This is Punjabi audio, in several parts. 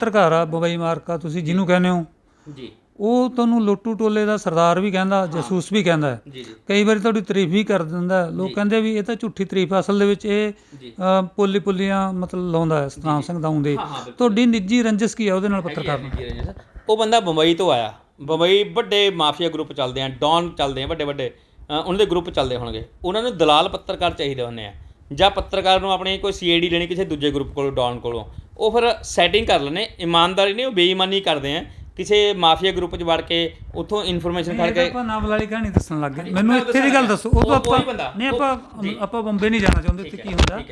ਪੱਤਰਕਾਰ ਆ ਬਬਈ ਮਾਰਕਾ ਤੁਸੀਂ ਜਿਹਨੂੰ ਕਹਿੰਦੇ ਹੋ। ਜੀ। ਉਹ ਤੁਹਾਨੂੰ ਲੋਟੂ ਟੋਲੇ ਦਾ ਸਰਦਾਰ ਵੀ ਕਹਿੰਦਾ ਜਸੂਸ ਵੀ ਕਹਿੰਦਾ ਹੈ। ਜੀ ਜੀ। ਕਈ ਵਾਰੀ ਤੁਹਾਡੀ ਤਾਰੀਫ ਵੀ ਕਰ ਦਿੰਦਾ ਹੈ। ਲੋਕ ਕਹਿੰਦੇ ਵੀ ਇਹ ਤਾਂ ਝੂਠੀ ਤਾਰੀਫ ਅਸਲ ਦੇ ਵਿੱਚ ਇਹ ਜੀ। ਅ, ਪੋਲੀ ਪੁੱਲੀਆਂ ਮਤਲਬ ਲਾਉਂਦਾ ਹੈ ਸਤਨਾਮ ਸਿੰਘ ਦਾਊਂ ਦੇ ਹਾਂ ਹਾਂ ਬਿਲਕੁਲ। ਤੁਹਾਡੀ ਨਿੱਜੀ ਰੰਜਿਸ਼ ਕੀ ਆ? ਉਹਦੇ ਨਾਲ ਪੱਤਰਕਾਰ ਨਾਲ। ਉਹ ਬੰਦਾ ਬੰਬਈ ਤੋਂ ਆਇਆ। ਬੰਬਈ ਵੱਡੇ ਮਾਫੀਆ ਗਰੁੱਪ ਚੱਲਦੇ ਆ ਡੌਨ ਚੱਲਦੇ ਆ ਵੱਡੇ ਵੱਡੇ। ਅ, ਉਹਨਾਂ ਦੇ ਗਰੁੱਪ ਚੱਲਦੇ ਹੋਣਗੇ। ਉਹਨਾਂ ਨੂੰ ਦਲਾਲ ਪੱਤਰਕਾਰ ਚਾਹੀਦੇ ਹੁੰਦੇ ਆ। ਜਾਂ ਪੱਤਰਕਾਰ ਨੂੰ ਆਪਣੀ ਕੋਈ ਸੀਆਈਡੀ ਲੈਣੀ ਕਿਸੇ ਦੂਜੇ ਗਰੁੱਪ ਕੋਲੋਂ ਡੌਨ ਕੋਲੋਂ। ਉਹ ਫਿਰ ਸੈਟਿੰਗ ਕਰ ਲੈਣੇ ਇਮਾਨਦਾਰੀ ਨਹੀਂ ਉਹ ਬੇਈਮਾਨੀ ਕਰਦੇ ਆ। ਕਿਸੇ ਮਾਫੀਆ ਗਰੁੱਪ 'ਚ ਵੜ ਕੇ ਉੱਥੋਂ ਇਨਫੋਰਮੇਸ਼ਨ ਤਾਂ ਕੇ ਆਪਾਂ ਨਾਵਲ ਵਾਲੀ ਕਹਾਣੀ ਦੱਸਣ ਲੱਗ ਗਏ। ਮੈਨੂੰ ਇੱਥੇ ਦੀ ਗੱਲ ਦੱਸੋ। ਉਹ ਤੋਂ ਆਪਾਂ ਨਹੀਂ ਆਪਾਂ। ਆਪਾਂ ਬੰਬੇ ਨਹੀਂ ਜਾਣਾ ਚਾਹੁੰਦੇ ਠੀਕ ਕੀ ਹੁੰਦਾ।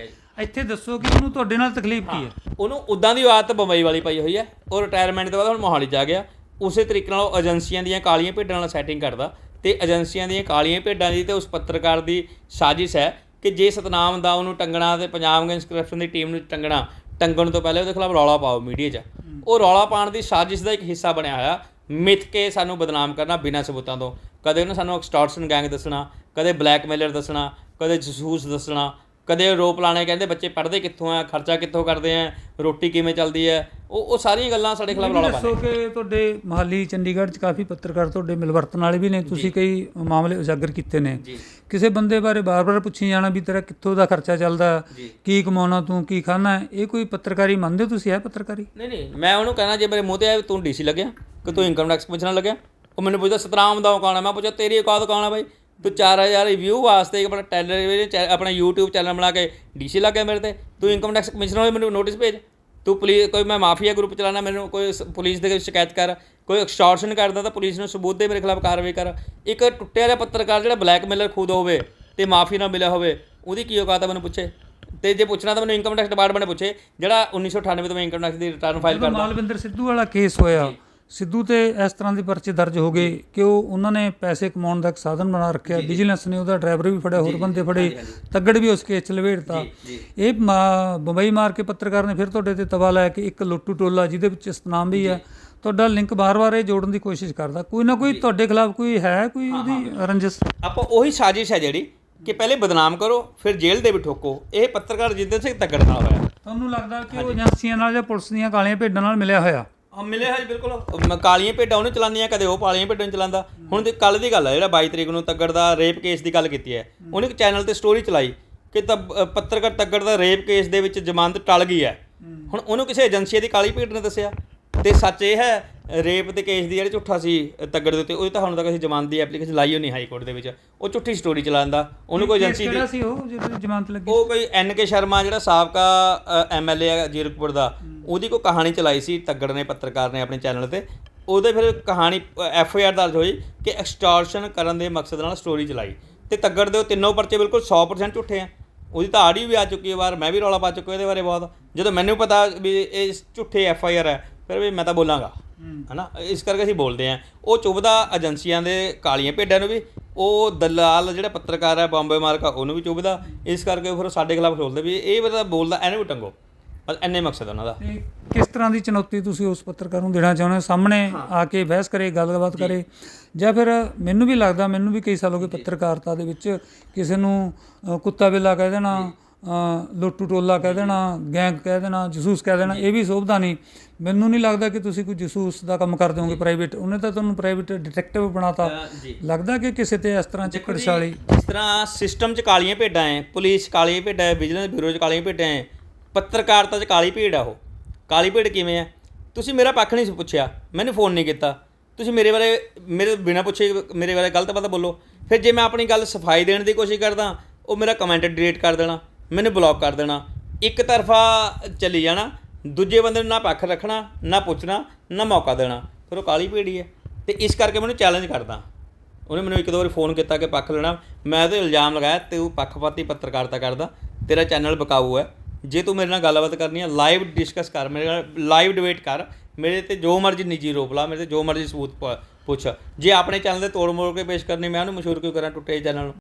ਇੱਥੇ ਦੱਸੋ ਕਿ ਉਹਨੂੰ ਤੁਹਾਡੇ ਨਾਲ ਤਕਲੀਫ ਕੀ ਹੈ। ਉਹਨੂੰ ਉਦਾਂ ਦੀ ਆਦਤ ਬੰਬਈ ਵਾਲੀ ਪਈ ਹੋਈ ਹੈ। ਉਹ ਰਿਟਾਇਰਮੈਂਟ ਤੋਂ ਬਾਅਦ ਹੁਣ ਮੋਹਾਲੀ ਜਾ ਗਿਆ। ਉਸੇ ਤਰੀਕੇ ਨਾਲ ਉਹ ਏਜੰਸੀਆਂ ਦੀਆਂ ਕਾਲੀਆਂ ਭੇਡਾਂ ਨਾਲ ਸੈਟਿੰਗ ਕਰਦਾ। ਤੇ ਏਜੰਸੀਆਂ ਦੀਆਂ ਕਾਲੀਆਂ ਭੇਡਾਂ ਦੀ ਤੇ ਉਸ ਪੱਤਰਕਾਰ ਦੀ ਸਾਜ਼ਿਸ਼ ਹੈ ਕਿ ਜੇ ਸਤਨਾਮ ਦਾ ਉਹਨੂੰ ਟੰਗਣਾ ਤੇ ਪੰਜਾਬ ਗੈਂਗਸ ਕਰਪਸ਼ਨ ਦੀ ਟੀਮ ਨੂੰ ਟੰਗਣਾ ਟੰਗਣ ਤੋਂ ਪਹਿਲੇ ਉਹਦੇ ਖਿਲਾਫ ਰੌਲਾ ਪਾਓ ਮੀਡੀਆ 'ਚ। ਉਹ ਰੌਲਾ ਪਾਉਣ ਦੀ ਸਾਜ਼ਿਸ਼ ਦਾ ਇੱਕ ਹਿੱਸਾ ਬਣਿਆ ਹੋਇਆ। ਮਿੱਥ ਕੇ ਸਾਨੂੰ ਬਦਨਾਮ ਕਰਨਾ ਬਿਨਾਂ ਸਬੂਤਾਂ ਤੋਂ। ਕਦੇ ਉਹਨੇ ਸਾਨੂੰ ਐਕਸਟੋਰਸ਼ਨ ਗੈਂਗ ਦੱਸਣਾ, ਕਦੇ ਬਲੈਕਮੇਲਰ ਦੱਸਣਾ, ਕਦੇ ਜਸੂਸ ਦੱਸਣਾ। ਕਦੇ ਰੋਪ ਲਾਣੇ ਕਹਿੰਦੇ ਬੱਚੇ ਪੜ੍ਹਦੇ ਕਿੱਥੋਂ ਆ ਖਰਚਾ ਕਿੱਥੋਂ ਕਰਦੇ ਆ ਰੋਟੀ ਕਿਵੇਂ ਚੱਲਦੀ ਹੈ ਉਹ ਉਹ ਸਾਰੀਆਂ ਗੱਲਾਂ ਸਾਡੇ ਖਿਲਾਫ ਰੌਲਾ ਪਾਉਂਦੇ ਦੱਸੋ ਕਿ ਤੁਹਾਡੇ ਮਹਾਲੀ ਚੰਡੀਗੜ੍ਹ 'ਚ ਕਾਫੀ ਪੱਤਰਕਾਰ ਤੁਹਾਡੇ ਮਿਲਵਰਤਨ ਵਾਲੇ ਵੀ ਨੇ ਤੁਸੀਂ ਕਈ ਮਾਮਲੇ ਉਜਾਗਰ ਕੀਤੇ ਨੇ। ਕਿਸੇ ਬੰਦੇ ਬਾਰੇ ਬਾਰ-ਬਾਰ ਪੁੱਛੀ ਜਾਣਾ ਵੀ ਤੇਰਾ ਕਿੱਥੋਂ ਦਾ ਖਰਚਾ ਚੱਲਦਾ ਕੀ ਕਮਾਉਣਾ ਤੂੰ ਕੀ ਖਾਣਾ ਇਹ ਕੋਈ ਪੱਤਰਕਾਰੀ ਮੰਨਦੇ ਹੋ ਤੁਸੀਂ ਹੈ ਪੱਤਰਕਾਰੀ? ਨਹੀਂ ਨਹੀਂ ਮੈਂ ਉਹਨੂੰ ਕਹਿਣਾ ਜੇ ਮੇਰੇ ਮੂੰਹ ਤੇ ਆਏ ਤੂੰ ਡੀਸੀ ਲੱਗਿਆ ਕਿ ਤੂੰ ਇਨਕਮ ਟੈਕਸ ਪੁੱਛਣ ਲੱਗਿਆ ਉਹ ਮੈਨੂੰ ਪੁੱਛਦਾ ਸਤਨਾਮ ਦਾ ਕੌਣ ਹੈ ਮੈਂ ਪੁੱਛਿਆ ਤੇਰੀ ਔਕਾਤ ਕੌਣ ਹੈ ਬਾਈ? ਤੂੰ 4000 ਰਿਵਿਊ ਵਾਸਤੇ ਆਪਣਾ ਟੈਲਰ ਆਪਣਾ YouTube ਚੈਨਲ ਬਣਾ ਕੇ ਡੀਸੀ ਲੱਗਿਆ ਮੇਰੇ ਤੇ। ਤੂੰ ਇਨਕਮ ਟੈਕਸ ਕਮਿਸ਼ਨਰ ਹੋਏ ਮੈਨੂੰ ਨੋਟਿਸ ਭੇਜ। ਤੂੰ ਪੁਲਿਸ ਕੋਈ ਮੈਂ ਮਾਫੀਆ ਗਰੁੱਪ ਚਲਾਣਾ ਮੈਨੂੰ ਕੋਈ ਪੁਲਿਸ ਦੇ ਸ਼ਿਕਾਇਤ ਕਰ। ਕੋਈ ਐਕਸਟੋਰਸ਼ਨ ਕਰਦਾ ਤਾਂ ਪੁਲਿਸ ਨੂੰ ਸਬੂਤ ਦੇ ਮੇਰੇ ਖਿਲਾਫ ਕਾਰਵਾਈ ਕਰ। ਇੱਕ ਟੁੱਟਿਆ ਜਿਹਾ ਪੱਤਰਕਾਰ ਜਿਹੜਾ ਬਲੈਕਮੇਲਰ ਖੁਦ ਹੋਵੇ ਤੇ ਮਾਫੀ ਨਾਲ ਮਿਲਿਆ ਹੋਵੇ ਉਹਦੀ ਕੀ ਔਕਾਤ ਹੈ ਮੈਨੂੰ ਪੁੱਛੇ? ਤੇ ਜੇ ਪੁੱਛਣਾ ਤਾਂ ਮੈਨੂੰ ਇਨਕਮ ਟੈਕਸ ਡਿਪਾਰਟਮੈਂਟ ਨੇ ਪੁੱਛੇ ਜਿਹੜਾ 1998 ਤੋਂ ਮੈਂ ਇਨਕਮ ਟੈਕਸ ਦੀ ਰਿਟਰਨ ਫਾਈਲ ਕਰਦਾ। ਮਾਲਵਿੰਦਰ ਸਿੱਧੂ ਵਾਲਾ ਕੇਸ ਹੋਇਆ ਸਿੱਧੂ ਤੇ ਇਸ ਤਰ੍ਹਾਂ ਦੇ ਪਰਚੇ ਦਰਜ ਹੋ ਗਏ ਕਿ ਉਹ ਉਹਨਾਂ ਨੇ ਪੈਸੇ ਕਮਾਉਣ ਦਾ ਇੱਕ ਸਾਧਨ ਬਣਾ ਰੱਖਿਆ। ਵਿਜੀਲੈਂਸ ਨੇ ਉਹਦਾ ਡਰਾਈਵਰ ਵੀ ਫੜਿਆ ਹੋਰ ਬੰਦੇ ਫੜੇ। ਤੱਗੜ ਵੀ ਉਸ ਕੇਸ ਚ ਲਵੇੜਤਾ। ਇਹ ਬੰਬਈ ਮਾਰ ਕੇ ਪੱਤਰਕਾਰ ਨੇ ਫਿਰ ਤੁਹਾਡੇ ਤੇ ਤਵਾ ਲਾਇਆ ਕਿ ਇੱਕ ਲੁੱਟੂ ਟੋਲਾ ਜਿਹਦੇ ਵਿੱਚ ਸਤਨਾਮ ਵੀ ਹੈ ਤੁਹਾਡਾ ਲਿੰਕ ਬਾਰ-ਬਾਰ ਇਹ ਜੋੜਨ ਦੀ ਕੋਸ਼ਿਸ਼ ਕਰਦਾ। ਕੋਈ ਨਾ ਕੋਈ ਤੁਹਾਡੇ ਖਿਲਾਫ ਕੋਈ ਹੈ ਕੋਈ ਉਹਦੀ ਰੰਜਿਸ਼? ਆਪਾਂ ਉਹੀ ਸਾਜ਼ਿਸ਼ ਹੈ ਜਿਹੜੀ ਕਿ ਪਹਿਲੇ ਬਦਨਾਮ ਕਰੋ ਫਿਰ ਜੇਲ੍ਹ ਦੇ ਵੀ ਠੋਕੋ। ਇਹ ਪੱਤਰਕਾਰ ਜਿੱਦਨ ਸਿੰਘ ਤੱਕੜ ਨਾਲ ਹੋਇਆ। ਤੁਹਾਨੂੰ ਲੱਗਦਾ ਕਿ ਉਹ ਏਜੰਸੀਆਂ ਨਾਲ ਜਾਂ ਪੁਲਿਸ ਦੀਆਂ ਕਾਲੀਆਂ ਭੇਡਾਂ ਨਾਲ ਮਿਲਿਆ ਹੋਇਆ? ਆ ਮਿਲੇ ਹੈ ਜੀ ਬਿਲਕੁਲ। ਮ- ਕਾਲੀਆਂ ਭੇਡਾਂ ਉਹਨੂੰ ਚਲਾਉਂਦੀਆਂ ਕਦੇ ਉਹ ਕਾਲੀਆਂ ਭੇਡਾਂ ਨੂੰ ਚਲਾਉਂਦਾ। ਹੁਣ ਤੇ ਕੱਲ ਦੀ ਗੱਲ ਹੈ ਜਿਹੜਾ 22 ਤਰੀਕ ਨੂੰ ਤੱਗੜ ਦਾ ਰੇਪ ਕੇਸ ਦੀ ਗੱਲ ਕੀਤੀ ਹੈ ਉਹਨੇ ਇੱਕ ਚੈਨਲ ਤੇ ਸਟੋਰੀ ਚਲਾਈ ਕਿ ਤਬ- ਅ, ਪੱਤਰਕਾਰ ਤੱਗੜ ਦਾ ਰੇਪ ਕੇਸ ਦੇ ਵਿੱਚ ਜ਼ਮਾਨਤ ਟਲ ਗਈ ਹੈ। ਹੁਣ ਉਹਨੂੰ ਕਿਸੇ ਏਜੰਸੀ ਦੀ ਕਾਲੀ ਭੇਡ ਨੇ ਦੱਸਿਆ। ਤੇ ਸੱਚ ਇਹ ਹੈ ਰੇਪ ਦੇ ਕੇਸ ਦੀ ਜਿਹੜੀ ਝੂਠਾ ਸੀ ਤੱਗੜ ਦੇ ਉੱਤੇ ਉਹ ਤਾਂ ਹੁਣ ਤੱਕ ਅਸੀਂ ਜ਼ਮਾਨਤ ਦੀ ਐਪਲੀਕੇਸ਼ਨ ਲਾਈ ਹੋਣੀ ਹਾਈ ਕੋਰਟ ਦੇ ਵਿੱਚ। ਉਹ ਝੂਠੀ ਸਟੋਰੀ ਚਲਾਉਂਦਾ ਉਹਨੂੰ ਕੋਈ ਏਜੰਸੀ ਦੀ ਕਿਹੜਾ ਸੀ ਉਹ ਜਿਹਦੇ ਜ਼ਮਾਨਤ ਲੱਗੀ? ਉਹ ਕੋਈ ਐਨ ਕੇ ਸ਼ਰਮਾ ਜਿਹੜਾ ਸਾਬਕਾ ਐਮਐਲਏ ਹੈ ਜੀਰਕਪੁਰ ਦਾ ਉਹਦੀ ਕੋਈ ਕਹਾਣੀ ਚਲਾਈ ਸੀ ਤੱਗੜ ਨੇ ਪੱਤਰਕਾਰ ਨੇ ਆਪਣੇ ਚੈਨਲ ਤੇ। ਉਹਦੇ ਫਿਰ ਕਹਾਣੀ ਐਫ ਆਈ ਆਰ ਦਰਜ ਹੋਈ ਕਿ ਐਕਸਟੋਰਸ਼ਨ ਕਰਨ ਦੇ ਮਕਸਦ ਨਾਲ ਸਟੋਰੀ ਚਲਾਈ। ਤੇ ਤੱਗੜ ਦੇ ਉਹ ਤਿੰਨੋਂ ਪਰਚੇ ਬਿਲਕੁਲ 100% ਝੂਠੇ ਆ। ਉਹਦੀ ਤਾਂ ਆੜੀ ਵੀ ਆ ਚੁੱਕੀ ਹੈ ਵਾਰ ਮੈਂ ਵੀ ਰੌਲਾ ਪਾ ਚੁੱਕਾ ਇਹਦੇ ਬਾਰੇ ਬਹੁਤ। ਜਦੋਂ ਮੈਨੂੰ ਪਤਾ ਵੀ ਇਹ ਝੂਠੇ ਐਫ ਆਈ ਆਰ ਹੈ ਫਿਰ ਵੀ ਮੈਂ ਤਾਂ ਬੋਲਾਂਗਾ। ਹਨਾ? ਇਸ ਕਰਕੇ ਅਸੀਂ ਬੋਲਦੇ ਆਂ ਉਹ ਚੁੱਭਦਾ ਏਜੰਸੀਆਂ ਦੇ ਕਾਲੀਆਂ ਭੇਡਾਂ ਨੂੰ ਵੀ ਉਹ ਦਲਾਲ ਜਿਹੜਾ ਪੱਤਰਕਾਰ ਹੈ ਬੰਬੇ ਮਾਰਕਾ ਉਹਨੂੰ ਵੀ ਚੁੱਭਦਾ। ਇਸ ਕਰਕੇ ਫਿਰ ਸਾਡੇ ਖਿਲਾਫ ਖੋਲਦੇ ਵੀ ਇਹ ਬੰਦਾ ਬੋਲਦਾ ਇਹਨੂੰ ਵੀ ਟੰਗੋ। ਬਸ ਇੰਨੇ ਮਕਸਦ ਉਹਨਾਂ ਦਾ। ਕਿਸ ਤਰ੍ਹਾਂ ਦੀ ਚੁਣੌਤੀ ਤੁਸੀਂ ਉਸ ਪੱਤਰਕਾਰ ਨੂੰ ਦੇਣਾ ਚਾਹੁੰਦੇ ਹੋ? ਸਾਹਮਣੇ ਆ ਕੇ ਬਹਿਸ ਕਰੇ ਗੱਲਬਾਤ ਕਰੇ ਜਾਂ ਫਿਰ ਮੈਨੂੰ ਵੀ ਲੱਗਦਾ ਮੈਨੂੰ ਵੀ ਕਈ ਸਾਲ ਹੋ ਗਏ ਪੱਤਰਕਾਰਤਾ ਦੇ ਵਿੱਚ ਕਿਸੇ ਨੂੰ ਕੁੱਤਾ ਬਿੱਲਾ ਕਹਿ ਦੇਣਾ ਲੋਟੂ ਟੋਲਾ ਕਹਿ ਦੇਣਾ ਗੈਂਗ ਕਹਿ ਦੇਣਾ ਜਸੂਸ ਕਹਿ ਦੇਣਾ ਇਹ ਵੀ ਸੋਭਦਾ ਨਹੀਂ। ਮੈਨੂੰ ਨਹੀਂ ਲੱਗਦਾ ਕਿ ਤੁਸੀਂ ਕੋਈ ਜਸੂਸ ਦਾ ਕੰਮ ਕਰਦੇ ਹੋਗੇ ਪ੍ਰਾਈਵੇਟ ਉਹਨੇ ਤਾਂ ਤੁਹਾਨੂੰ ਪ੍ਰਾਈਵੇਟ ਡਿਟੈਕਟਿਵ ਬਣਾਤਾ। ਲੱਗਦਾ ਕਿ ਕਿਸੇ ਤੇ ਇਸ ਤਰ੍ਹਾਂ ਚੱਕਰ ਛਾਲੀ ਇਸ ਤਰ੍ਹਾਂ ਸਿਸਟਮ 'ਚ ਕਾਲੀਆਂ ਭੇਡਾਂ ਐ ਪੁਲਿਸ ਕਾਲੀਆਂ ਭੇਡਾਂ ਐ ਵਿਜੀਲੈਂਸ ਬਿਊਰੋ 'ਚ ਕਾਲੀਆਂ ਭੇਡਾਂ ਐ ਪੱਤਰਕਾਰਤਾ 'ਚ ਕਾਲੀ ਭੇਡ ਆ ਉਹ। ਕਾਲੀ ਭੇਡ ਕਿਵੇਂ ਆ ਤੁਸੀਂ ਮੇਰਾ ਪੱਖ ਨਹੀਂ ਪੁੱਛਿਆ ਮੈਨੂੰ ਫੋਨ ਨਹੀਂ ਕੀਤਾ। ਤੁਸੀਂ ਮੇਰੇ ਬਾਰੇ ਮੇਰੇ ਬਿਨਾਂ ਪੁੱਛੇ ਮੇਰੇ ਬਾਰੇ ਗਲਤ ਪਤਾ ਬੋਲੋ। ਫਿਰ ਜੇ ਮੈਂ ਆਪਣੀ ਗੱਲ ਸਫ਼ਾਈ ਦੇਣ ਦੀ ਕੋਸ਼ਿਸ਼ ਕਰਦਾ ਉਹ ਮੇਰਾ ਕਮੈਂਟ ਡਿਲੀਟ ਕਰ ਦੇਣਾ। ਮੈਨੂੰ ਬਲੌਕ ਕਰ ਦੇਣਾ। ਇੱਕ ਤਰਫਾ ਚੱਲੀ ਜਾਣਾ, ਦੂਜੇ ਬੰਦੇ ਨੂੰ ਨਾ ਪੱਖ ਰੱਖਣਾ, ਨਾ ਪੁੱਛਣਾ, ਨਾ ਮੌਕਾ ਦੇਣਾ। ਫਿਰ ਉਹ ਕਾਲੀ ਭੇੜੀ ਹੈ। ਤੇ ਇਸ ਕਰਕੇ ਮੈਨੂੰ ਚੈਲੰਜ ਕਰਦਾ। ਉਹਨੇ ਮੈਨੂੰ ਇੱਕ ਦੋ ਵਾਰੀ ਫੋਨ ਕੀਤਾ ਕਿ ਪੱਖ ਲੈਣਾ। ਮੈਂ ਉਹਦੇ ਇਲਜ਼ਾਮ ਲਗਾਇਆ, ਤੂੰ ਪੱਖਪਾਤੀ ਪੱਤਰਕਾਰਤਾ ਕਰਦਾ। ਤੇਰਾ ਚੈਨਲ ਬਕਾਊ ਹੈ। ਜੇ ਤੂੰ ਮੇਰੇ ਨਾਲ ਗੱਲਬਾਤ ਕਰਨੀ ਹੈ ਲਾਈਵ ਡਿਸਕਸ ਕਰ, ਮੇਰੇ ਨਾਲ ਲਾਈਵ ਡਿਬੇਟ ਕਰ, ਮੇਰੇ ਤੇ ਜੋ ਮਰਜ਼ੀ ਨਿੱਜੀ ਰੋਪ ਲਾ, ਮੇਰੇ ਤੇ ਜੋ ਮਰਜ਼ੀ ਸਬੂਤ ਪੁੱਛ। ਜੇ ਆਪਣੇ ਚੈਨਲ ਦੇ ਤੋੜ ਮੋੜ ਕੇ ਪੇਸ਼ ਕਰਨੀ, ਮੈਂ ਉਹਨੂੰ ਮਸ਼ਹੂਰ ਕਿਉਂ ਕਰਾਂ, ਟੁੱਟੇ ਚੈਨਲ ਨੂੰ?